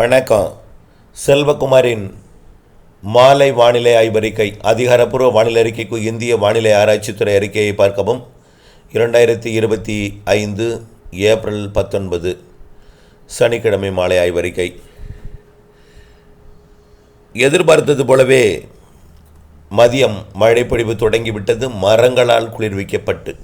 வணக்கம். செல்வகுமாரின் மாலை வானிலை ஆய்வறிக்கை அதிகாரப்பூர்வ வானிலை அறிக்கைக்கு இந்திய வானிலை ஆராய்ச்சித்துறை அறிக்கையை பார்க்கவும். இரண்டாயிரத்தி இருபத்தி ஐந்து ஏப்ரல் பத்தொன்பது சனிக்கிழமை மாலை ஆய்வறிக்கை. எதிர்பார்த்தது போலவே மதியம் மழைப்பொழிவு தொடங்கிவிட்டது மரங்களால் குளிர்விக்கப்பட்டு.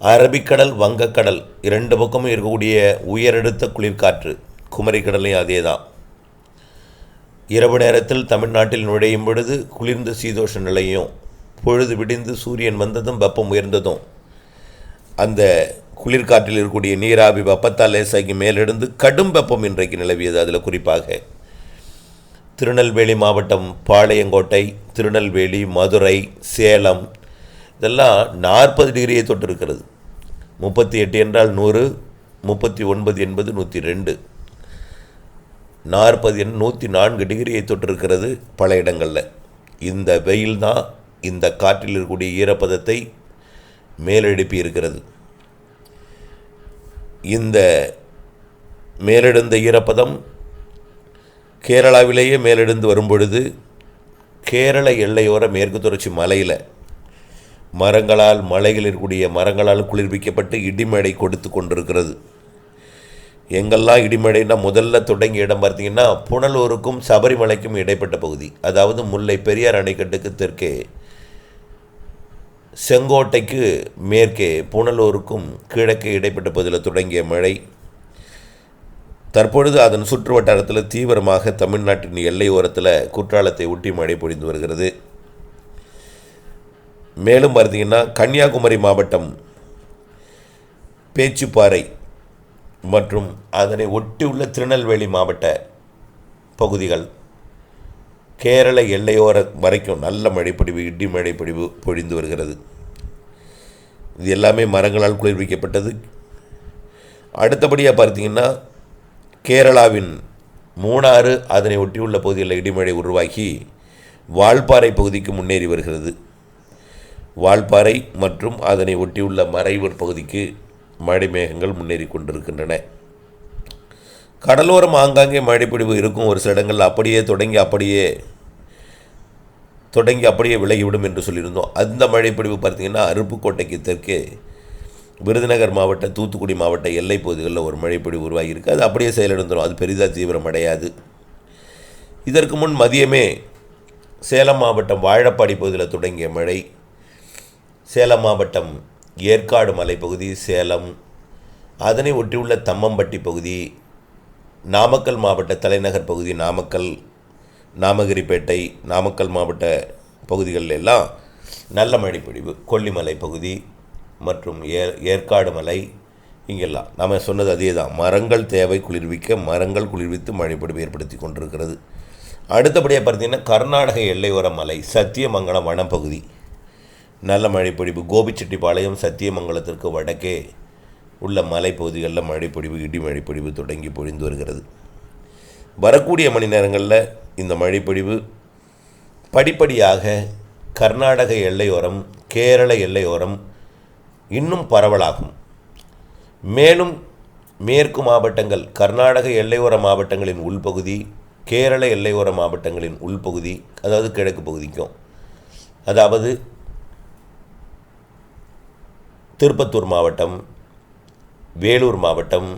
அரபிக்கடல் வங்கக்கடல் இரண்டு பக்கமும் இருக்கக்கூடிய உயரடுத்த குளிர்காற்று குமரிக்கடலையும் அதே தான் இரவு நேரத்தில் தமிழ்நாட்டில் நுழையும் பொழுது குளிர்ந்த சீதோஷ நிலையும் பொழுது விடிந்து சூரியன் வந்ததும் வெப்பம் உயர்ந்ததும் அந்த குளிர்காற்றில் இருக்கக்கூடிய நீராவி வெப்பத்தால் லேசாகி மேலெடுந்து கடும் வெப்பம் இன்றைக்கு நிலவியது. அதில் குறிப்பாக திருநெல்வேலி மாவட்டம் பாளையங்கோட்டை திருநெல்வேலி மதுரை சேலம் இதெல்லாம் நாற்பது டிகிரியை தொட்டிருக்கிறது. முப்பத்தி எட்டு என்றால் நூறு முப்பத்தி ஒன்பது என்பது நூற்றி ரெண்டு. நாற்பது எண் நூற்றி நான்கு டிகிரியை தொட்டிருக்கிறது பல இடங்களில். இந்த வெயில் தான் இந்த காற்றில் இருக்கக்கூடிய ஈரப்பதத்தை மேலெழுப்பி இருக்கிறது. இந்த மேலெழுந்த ஈரப்பதம் கேரளாவிலேயே மேலெழுந்து வரும்பொழுது கேரள எல்லையோர மேற்கு தொடர்ச்சி மலையில் மரங்களால் மலைகளில் இருக்கக்கூடிய மரங்களால் குளிர்விக்கப்பட்டு இடிமழை கொடுத்து கொண்டிருக்கிறது. எங்கெல்லாம் இடிமழைனா முதல்ல தொடங்கிய இடம் பார்த்தீங்கன்னா புனலூருக்கும் சபரிமலைக்கும் இடைப்பட்ட பகுதி. அதாவது முல்லை பெரியார் அணைக்கட்டுக்கு தெற்கே செங்கோட்டைக்கு மேற்கே புனலூருக்கும் கிழக்கே இடைப்பட்ட பகுதியில் தொடங்கிய மழை. தற்பொழுது அதன் சுற்று வட்டாரத்தில் தீவிரமாக தமிழ்நாட்டின் எல்லையோரத்தில் குற்றாலத்தை ஒட்டி மழை பொழிந்து வருகிறது. மேலும் பார்த்தீங்கன்னா கன்னியாகுமரி மாவட்டம் பேச்சுப்பாறை மற்றும் அதனை ஒட்டியுள்ள திருநெல்வேலி மாவட்ட பகுதிகள் கேரள எல்லையோர வரைக்கும் நல்ல மழைப்பொடிவு இடி மழைப்பொடிவு பொழிந்து வருகிறது. இது எல்லாமே மரங்களால் குளிர்விக்கப்பட்டது. அடுத்தபடியாக பார்த்தீங்கன்னா கேரளாவின் மூணாறு அதனை ஒட்டியுள்ள பகுதிகளில் இடிமழை உருவாகி வால்பாறை பகுதிக்கு முன்னேறி வருகிறது. வால்பாறை மற்றும் அதனை ஒட்டியுள்ள மறைவூர் பகுதிக்கு மழை மேகங்கள் முன்னேறி கொண்டிருக்கின்றன. கடலோரம் ஆங்காங்கே மழைப்பிடிவு இருக்கும் ஒரு சில இடங்கள் அப்படியே தொடங்கி அப்படியே தொடங்கி அப்படியே விலகிவிடும் என்று சொல்லியிருந்தோம். அந்த மழைப்பிடிவு பார்த்திங்கன்னா அருப்புக்கோட்டைக்கு தெற்கே விருதுநகர் மாவட்ட தூத்துக்குடி மாவட்ட எல்லை பகுதிகளில் ஒரு மழைப்பிடிவு உருவாகியிருக்கு. அது அப்படியே செயலிழந்துடும் அது பெரிதாக தீவிரம் அடையாது. இதற்கு முன் மதியமே சேலம் மாவட்டம் வாழப்பாடி பகுதியில் தொடங்கிய மழை. சேலம் மாவட்டம் ஏற்காடு மலைப்பகுதி சேலம் அதனை ஒட்டியுள்ள தம்மம்பட்டி பகுதி நாமக்கல் மாவட்ட தலைநகர் பகுதி நாமக்கல் நாமகிரிப்பேட்டை நாமக்கல் மாவட்ட பகுதிகளில் எல்லாம் நல்ல மழைப்பொழிவு. கொல்லிமலை பகுதி மற்றும் ஏ ஏற்காடு மலை இங்கெல்லாம். நாம் சொன்னது அதே தான் மரங்கள் தேவை குளிர்விக்க மரங்கள் குளிர்வித்து மழைப்பொழிவு ஏற்படுத்தி கொண்டிருக்கிறது. அடுத்தபடியாக பார்த்தீங்கன்னா கர்நாடக எல்லையோர மலை சத்தியமங்கலம் வனப்பகுதி. நல்ல மழைப்பொழிவு. கோபிச்செட்டிப்பாளையம் சத்தியமங்கலத்திற்கு வடக்கே உள்ள மலைப்பகுதிகளில் மழைப்பொழிவு இடி மழைப்பொழிவு தொடங்கி பொழிந்து வருகிறது. வரக்கூடிய மணி நேரங்களில் இந்த மழைப்பொழிவு படிப்படியாக கர்நாடக எல்லையோரம் கேரள எல்லையோரம் இன்னும் பரவலாகும். மேலும் மேற்கு மாவட்டங்கள் கர்நாடக எல்லையோர மாவட்டங்களின் உள்பகுதி கேரள எல்லையோர மாவட்டங்களின் உள்பகுதி அதாவது கிழக்கு பகுதிக்கும். அதாவது திருப்பத்தூர் மாவட்டம் வேலூர் மாவட்டம்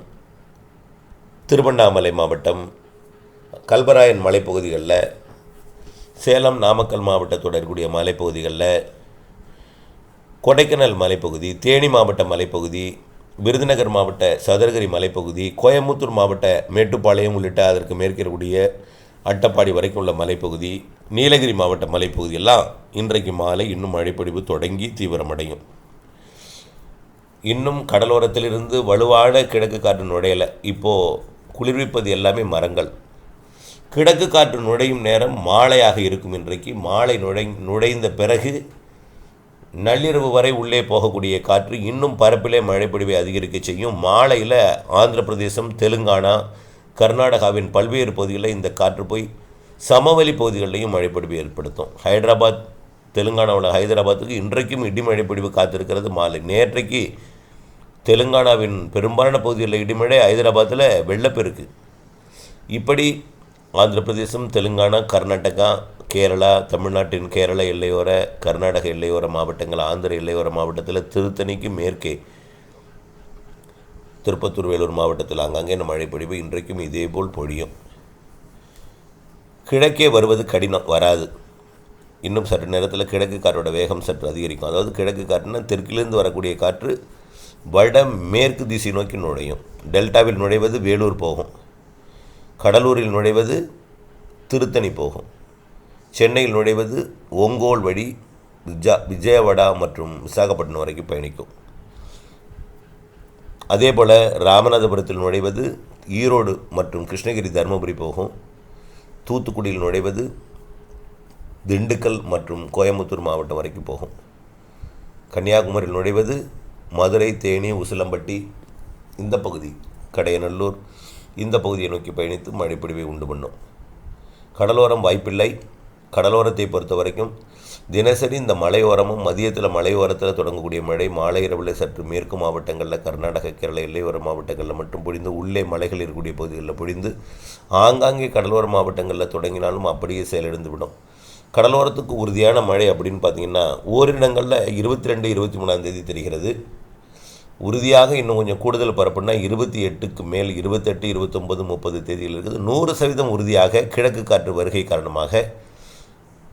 திருவண்ணாமலை மாவட்டம் கல்வராயன் மலைப்பகுதிகளில் சேலம் நாமக்கல் மாவட்டத்தோடு இருக்கக்கூடிய மலைப்பகுதிகளில் கொடைக்கானல் மலைப்பகுதி தேனி மாவட்ட மலைப்பகுதி விருதுநகர் மாவட்ட சதுரகிரி மலைப்பகுதி கோயம்புத்தூர் மாவட்ட மேட்டுப்பாளையம் உள்ளிட்ட அதற்கு மேற்கே அட்டப்பாடி வரைக்கும் உள்ள மலைப்பகுதி நீலகிரி மாவட்ட மலைப்பகுதியெல்லாம் இன்றைக்கு மாலை இன்னும் மழைப்பொழிவு தொடங்கி தீவிரமடையும். இன்னும் கடலோரத்திலிருந்து வலுவான கிழக்கு காற்று நுழையலை. இப்போது குளிர்விப்பது எல்லாமே மரங்கள். கிழக்கு காற்று நுழையும் நேரம் மாலையாக இருக்கும் இன்றைக்கு. மாலை நுழை நுழைந்த பிறகு நள்ளிரவு வரை உள்ளே போகக்கூடிய காற்று இன்னும் பரப்பிலே மழைப்பொழிவை அதிகரிக்க செய்யும். மாலையில் ஆந்திர பிரதேசம் தெலுங்கானா கர்நாடகாவின் பல்வேறு பகுதிகளில் இந்த காற்று போய் சமவெளி பகுதிகளிலையும் மழைப்பொழிவை ஏற்படுத்தும். ஹைதராபாத் தெலுங்கானாவில் ஹைதராபாத்துக்கு இன்றைக்கும் இடி மழைப்பொழிவு காத்திருக்கிறது மாலை. நேற்றைக்கு தெலுங்கானாவின் பெரும்பாலான பகுதிகளில் இடிமழை ஹைதராபாத்தில் வெள்ளப்பெருக்கு. இப்படி ஆந்திர பிரதேசம் தெலுங்கானா கர்நாடகா கேரளா தமிழ்நாட்டின் கேரள எல்லையோர கர்நாடக எல்லையோர மாவட்டங்கள் ஆந்திர எல்லையோர மாவட்டத்தில் திருத்தணிக்கு மேற்கே திருப்பத்தூர் வேலூர் மாவட்டத்தில் அங்கங்கே இந்த மழை பொழிவு இன்றைக்கும் இதேபோல் பொழியும். கிழக்கே வருவது கடினம் வராது. இன்னும் சற்று நேரத்தில் கிழக்கு காற்றோட வேகம் சற்று அதிகரிக்கும். அதாவது கிழக்கு காற்றுனா தெற்கிலிருந்து வரக்கூடிய காற்று வட மேற்கு திசை நோக்கி நுழையும். டெல்டாவில் நுழைவது வேலூர் போகும். கடலூரில் நுழைவது திருத்தணி போகும். சென்னையில் நுழைவது ஒங்கோல் வழி விஜா விஜயவாடா மற்றும் விசாகப்பட்டினம் வரைக்கும் பயணிக்கும். அதே போல் ராமநாதபுரத்தில் நுழைவது ஈரோடு மற்றும் கிருஷ்ணகிரி தருமபுரி போகும். தூத்துக்குடியில் நுழைவது திண்டுக்கல் மற்றும் கோயம்புத்தூர் மாவட்டம் வரைக்கும் போகும். கன்னியாகுமரியில் நுழைவது மதுரை தேனி உசிலம்பட்டி இந்த பகுதி கடையநல்லூர் இந்த பகுதியை நோக்கி பயணித்து மழைப்பொழிவை உண்டு பண்ணும். கடலோரம் வாய்ப்பில்லை. கடலோரத்தை பொறுத்த வரைக்கும் தினசரி இந்த மலையோரமும் மதியத்தில் மலையோரத்தில் தொடங்கக்கூடிய மழை மாலை இரவில் சற்று மேற்கு மாவட்டங்களில் கர்நாடக கேரள எல்லையோர மாவட்டங்களில் மட்டும் பொழிந்து உள்ளே மலைகள் இருக்கக்கூடிய பகுதிகளில் பொழிந்து ஆங்காங்கே கடலோர மாவட்டங்களில் தொடங்கினாலும் அப்படியே செயலிழந்து விடும். கடலோரத்துக்கு உறுதியான மழை அப்படின்னு பார்த்தீங்கன்னா ஓரிடங்களில் இருபத்தி ரெண்டு இருபத்தி மூணாம் தேதி தெரிகிறது. உறுதியாக இன்னும் கொஞ்சம் கூடுதல் பரப்புனா இருபத்தி எட்டுக்கு மேல் இருபத்தெட்டு இருபத்தொம்பது முப்பது தேதியில் இருக்குது. நூறு சதவீதம் உறுதியாக கிழக்கு காற்று வருகை காரணமாக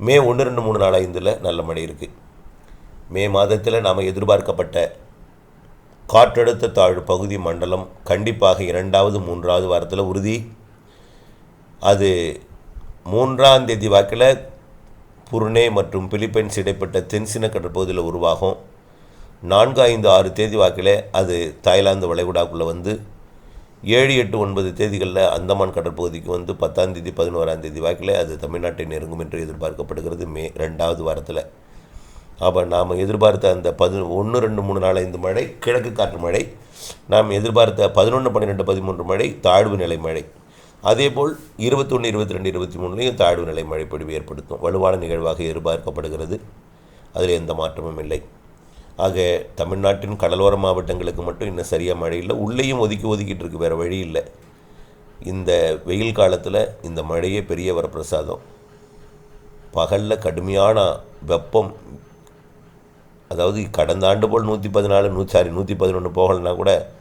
மே ஒன்று ரெண்டு மூணு நாள் ஐந்தில் நல்ல மழை இருக்குது மே மாதத்தில் நாம் எதிர்பார்க்கப்பட்ட காற்றழுத்த தாழ்வு பகுதி மண்டலம் கண்டிப்பாக இரண்டாவது மூன்றாவது வாரத்தில் உறுதி. அது மூன்றாம் தேதி வாக்கில் புருனே மற்றும் பிலிப்பைன்ஸ் இடைப்பட்ட தென்சின கடற்பகுதியில் உருவாகும். நான்கு ஐந்து ஆறு தேதி வாக்கில் அது தாய்லாந்து வளைகுடாக்குள்ளே வந்து ஏழு எட்டு ஒன்பது தேதிகளில் அந்தமான் கடற்பகுதிக்கு வந்து பத்தாம் தேதி பதினோராம் தேதி வாக்கில் அது தமிழ்நாட்டை நெருங்கும் என்று எதிர்பார்க்கப்படுகிறது மே ரெண்டாவது வாரத்தில். அப்போ நாம் எதிர்பார்த்த அந்த பதி ஒன்று ரெண்டு மூணு நாலு ஐந்து மழை கிழக்கு காற்று மழை நாம் எதிர்பார்த்த பதினொன்று பன்னிரெண்டு பதிமூன்று மழை தாழ்வு நிலை மழை. அதேபோல் இருபத்தொன்று இருபத்தி ரெண்டு இருபத்தி மூணுலேயும் தாழ்வு நிலை மழைப்பொழிவு ஏற்படுத்தும். வலுவான நிகழ்வாக எதிர்பார்க்கப்படுகிறது. அதில் எந்த மாற்றமும் இல்லை. ஆக தமிழ்நாட்டின் கடலோர மாவட்டங்களுக்கு மட்டும் இன்னும் சரியாக மழை இல்லை. உள்ளேயும் ஒதுக்கி ஒதுக்கிட்டு இருக்கு. வேறு வழி இல்லை. இந்த வெயில் காலத்தில் இந்த மழையே பெரிய வரப்பிரசாதம். பகலில் கடுமையான வெப்பம். அதாவது கடந்த ஆண்டு போல் நூற்றி பதினாலு நூற்றி சாரி நூற்றி பதினொன்று போகலைன்னா கூட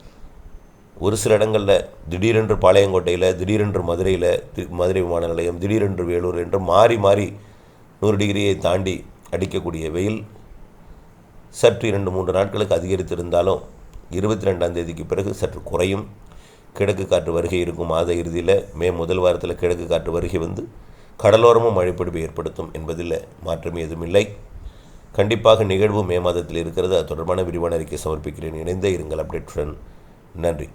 ஒரு சில இடங்களில் திடீரென்று பாளையங்கோட்டையில் திடீரென்று மதுரையில் தி- மதுரை விமான நிலையம் திடீரென்று வேலூர் என்று மாறி மாறி நூறு டிகிரியை தாண்டி அடிக்கக்கூடிய வெயில். சற்று இரண்டு மூன்று நாட்களுக்கு அதிகரித்திருந்தாலும் இருபத்தி ரெண்டாம் தேதிக்கு பிறகு சற்று குறையும். கிழக்கு காற்று வருகை இருக்கும் மாத இறுதியில் மே முதல் வாரத்தில் கிழக்கு காற்று வருகை வந்து கடலோரமும் மழைப்பிடிப்பை ஏற்படுத்தும் என்பதில் மாற்றம் ஏதும் இல்லை. கண்டிப்பாக நிகழ்வு மே மாதத்தில் இருக்கிறது. அது தொடர்பான விரிவான அறிக்கை சமர்ப்பிக்கிறேன். இணைந்தே இருங்கள். அப்டேட்டுடன் நன்றி.